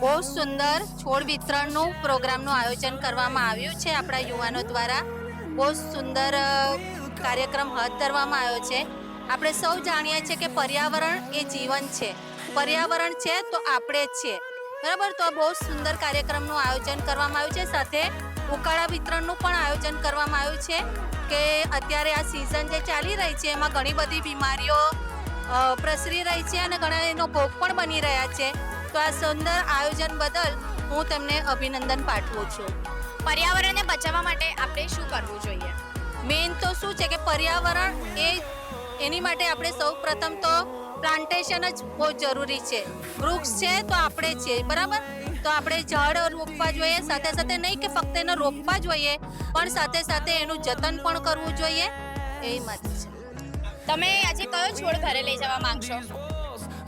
બહુ સુંદર છોડ વિતરણનું પ્રોગ્રામનું આયોજન કરવામાં આવ્યું છે આપણા યુવાનો દ્વારા. બહુ સુંદર કાર્યક્રમ હાથ ધરવામાં આવ્યો છે. આપણે સૌ જાણીએ છીએ કે પર્યાવરણ એ જીવન છે. પર્યાવરણ છે તો આપણે જ છીએ. બરાબર? તો બહુ સુંદર કાર્યક્રમનું આયોજન કરવામાં આવ્યું છે. સાથે ઉકાળા વિતરણનું પણ આયોજન કરવામાં આવ્યું છે કે અત્યારે આ સિઝન જે ચાલી રહી છે એમાં ઘણી બધી બીમારીઓ પ્રસરી રહી છે અને ઘણા એનો ભોગ પણ બની રહ્યા છે. તો આ સુંદર આયોજન બદલ હું તેમને અભિનંદન પાઠવું છું. પર્યાવરણને બચાવવા માટે આપણે શું કરવું જોઈએ? મેઇન તો શું છે કે પર્યાવરણ એ એની માટે આપણે સૌ પ્રથમ તો પ્લાન્ટેશન જ બહુ જરૂરી છે. વૃક્ષ છે તો આપણે છે બરાબર? તો આપણે ઝાડ રોપવા જોઈએ સાથે સાથે નહીં કે ફક્ત એને રોપવા જોઈએ પણ સાથે સાથે એનું જતન પણ કરવું જોઈએ. એ મત છે. તમે આજે કયો છોડ ઘરે લઈ જવા માંગશો?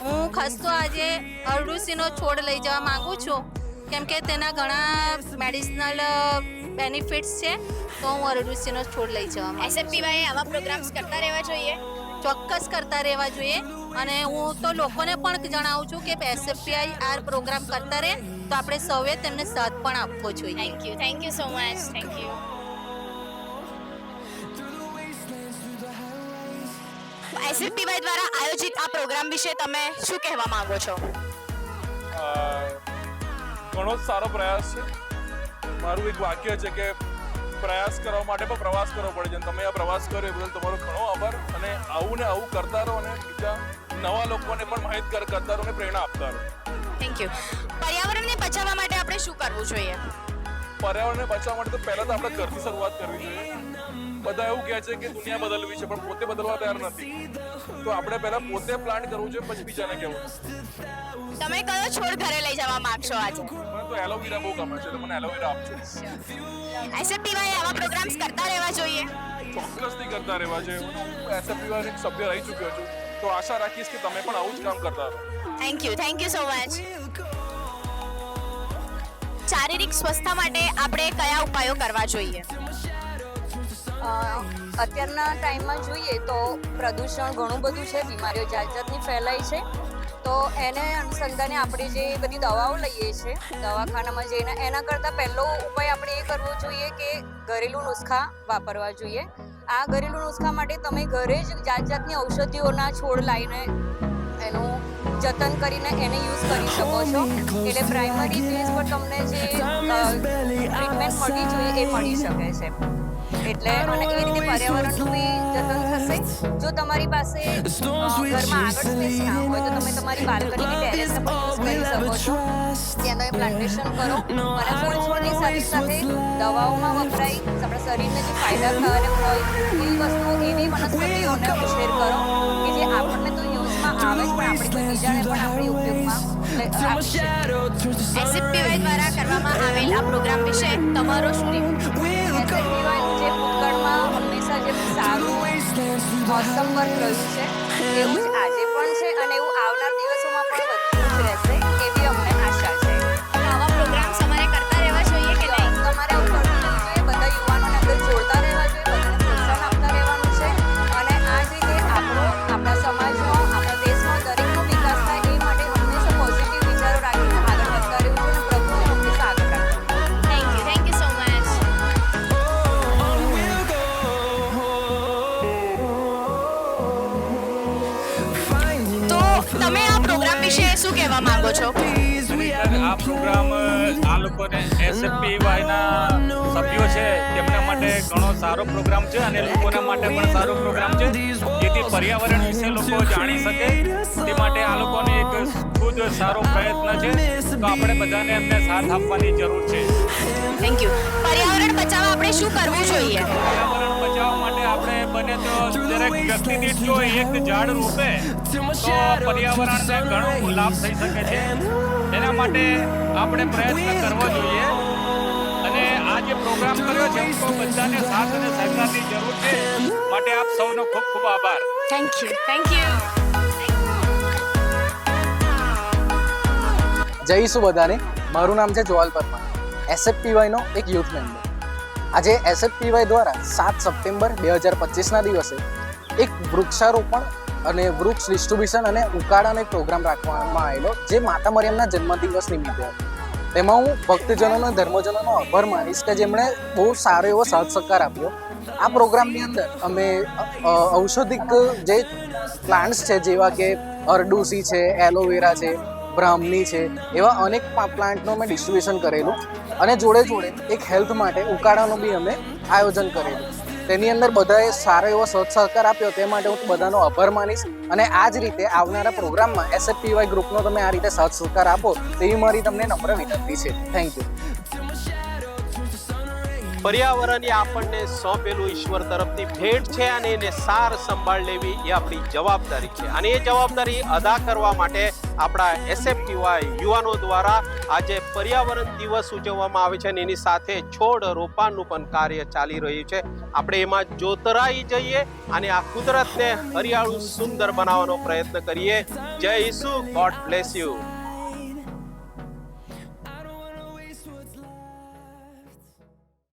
હું ખાસ તો આજે અરડુસીનો છોડ લઈ જવા માગું છું. કેમ કે તેના ઘણા મેડિસિનલ બેનિફિટ્સ છે તો હું અરડુસીનો છોડ લઈ જવા માંગુ. એસએફપીવાય આવા પ્રોગ્રામ્સ કરતા રહેવા જોઈએ? ચોક્કસ કરતા રહેવા જોઈએ. અને હું તો લોકોને પણ જણાવું છું કે એસએફપીઆઈ આર પ્રોગ્રામ કરતા રહે તો આપણે સૌએ તેમને સાથ પણ આપવો જોઈએ. Thank you thank you so much thank you SFPY દ્વારા આયોજિત આ પ્રોગ્રામ વિશે તમે શું કહેવા માંગો છો? ઘણો જ સારો પ્રયાસ છે. મારું એક વાક્ય છે કે પ્રયાસ કરવા માટે પણ પ્રવાસ કરવો પડે છે. તમે આ પ્રવાસ કર્યો એ બદલ તમારો ઘણો આભાર. અને આવું ને આવું કરતા રહો અને બીજા નવા લોકોને પણ માહિતગાર કરતા રહો અને પ્રેરણા આપતા રહો. થેન્ક યુ પર્યાવરણને બચાવવા માટે આપણે શું કરવું જોઈએ? પર્યાવરણને બચાવવા માટે તો પહેલા તો આપણે ઘરથી શરૂઆત કરવી જોઈએ. બધા એવું કહે છે કે દુનિયા બદલવી છે પણ પોતે બદલવા તૈયાર નથી. તો આપણે પહેલા પોતે પ્લાન્ટ કરવું જોઈએ પછી બીજાને કહેવું તમે કયો છોડ ઘરે લઈ જવા માંગશો આજે? મને તો એલોવેરા બહુ ગમે છે તો મને એલોવેરા આપજો. એસએફપીવાય આવા પ્રોગ્રામ્સ કરતા રહેવા જોઈએ? ચોક્કસથી કરતા રહેવા છે હું એસએફપીમાં એક સભ્ય રહી ચૂક્યો છું. તો આશા રાખીશ કે તમે પણ આવું જ કામ કરતા રહો. Thank you thank you so much શારીરિક સ્વસ્થતા માટે આપણે કયા ઉપાયો કરવા જોઈએ? અ, અત્યારના ટાઈમમાં જોઈએ તો પ્રદૂષણ ઘણું બધું છે, બીમારીઓ જાત જાતની ફેલાય છે. તો એને અનુસંધાને આપણે જે બધી દવાઓ લઈએ છીએ, દવાખાનામાં જઈને એના કરતાં પહેલો ઉપાય આપણે એ કરવો જોઈએ કે ઘરેલું નુસ્ખા વાપરવા જોઈએ. આ ઘરેલું નુસ્ખા માટે તમે ઘરે જ જાત જાતની ઔષધિઓના છોડ લાવીને એનું જતન કરીને એને યુઝ કરી શકો છો. એટલે પ્રાઇમરી ફેઝ પર તમને જે ટ્રીટમેન્ટ મળવી જોઈએ એ મળી શકે છે. એટલે અને એવી રીતે પર્યાવરણનું જતન થશે? જો તમારી પાસે ઘરમાં આગળ સ્પેસ ના હોય તો તમે તમારી બાલ્કની ટેરેસ પણ યુઝ કરી શકો છો. ત્યાં તમે પ્લાન્ટેશન કરો. અને ફૂલ છોડની સાથે સાથે દવાઓમાં વપરાય. આપણા શરીરને જે ફાયદાકારક હોય એવી વસ્તુઓ એવી વનસ્પતિઓને શેર કરો કે જે આપણને તો યુઝમાં આવે જ પણ આપણે બીજાને પણ આપણી ઉપયોગમાં શકીએ. દ્વારા કરવામાં આવેલ આ પ્રોગ્રામ વિશે તમારો શું રિવ્યુ ઓસમ વર્ક રહ્યું છે એવું જ આજે કહેવા માંગો છો? આ પ્રોગ્રામ આ લોકોને એસએફપી વાયના સભ્યો છે તેમના માટે ઘણો સારો પ્રોગ્રામ છે અને લોકોના માટે પણ સારો પ્રોગ્રામ છે. જેથી પર્યાવરણ વિશે લોકો જાણી શકે. તે માટે આ લોકોને એક ખુદ સારો પ્રયત્ન છે. તો આપણે બધાને એમને સાથ આપવાની જરૂર છે. થેન્ક યુ પર્યાવરણ બચાવવા આપણે શું કરવું જોઈએ? બચાવવા માટે આપણે બને તો દરેક વ્યક્તિ દીઠ જો એક ઝાડ રોપે તો પર્યાવરણને ઘણો લાભ થઈ શકે છે. એના માટે આપણે પ્રયત્ન કરવો જોઈએ. અને આ જે પ્રોગ્રામ કર્યો છે તો બધાને સાથ અને સહકારની જરૂર છે. માટે આપ સૌનો ખૂબ ખૂબ આભાર. થેન્ક યુ થેન્ક યુ જઈશું બધાને. મારું નામ છે જોવાલ પરમાર. એસએફપીવાયનો એક યુથ મેમ્બર આજે એસએફપીવાય દ્વારા સાત સપ્ટેમ્બર બે હજાર પચીસના દિવસે એક વૃક્ષારોપણ અને વૃક્ષ ડિસ્ટ્રીબ્યુશન અને ઉકાળાનો એક પ્રોગ્રામ રાખવામાં આવેલો, જે માતા મરિયમના જન્મદિવસ નિમિત્તે તેમાં હું ભક્તજનોનો, ધર્મજનોનો આભાર માનીશ કે જેમણે બહુ સારો એવો સાથ સહકાર આપ્યો. આ પ્રોગ્રામની અંદર અમે ઔષધિક જે પ્લાન્ટ્સ છે, જેવા કે અરડુસી છે, એલોવેરા છે બ્રાહ્મણી છે, એવા અનેક પ્લાન્ટનું અમે ડિસ્ટ્રીબ્યુશન કરેલું. અને જોડે જોડે એક હેલ્થ માટે ઉકાળાનું બી અમે આયોજન કરેલું. તેની અંદર બધાએ સારો એવો સહજ સહકાર આપ્યો, તે માટે હું બધાનો આભાર માનીશ. અને આ જ રીતે આવનારા પ્રોગ્રામમાં એસએફપીવાય ગ્રુપનો તમે આ રીતે સહજ સહકાર આપો, તેવી મારી તમને નમ્ર વિનંતી છે. થેન્ક યુ પર્યાવરણ એ આપણને સોંપેલું ઈશ્વર તરફથી ભેટ છે અને એને સાર સંભાળ લેવી એ આપણી જવાબદારી છે. અને એ જવાબદારી અદા કરવા માટે આપણા એસએફટીવાય યુવાનો દ્વારા આજે પર્યાવરણ દિવસ ઉજવવામાં આવે છે અને એની સાથે છોડ રોપાણનું પણ કાર્ય ચાલી રહ્યું છે. આપણે એમાં જોતરાઈ જઈએ અને આ કુદરતને હરિયાળું સુંદર બનાવવાનો પ્રયત્ન કરીએ. જય ઈસુ. God bless you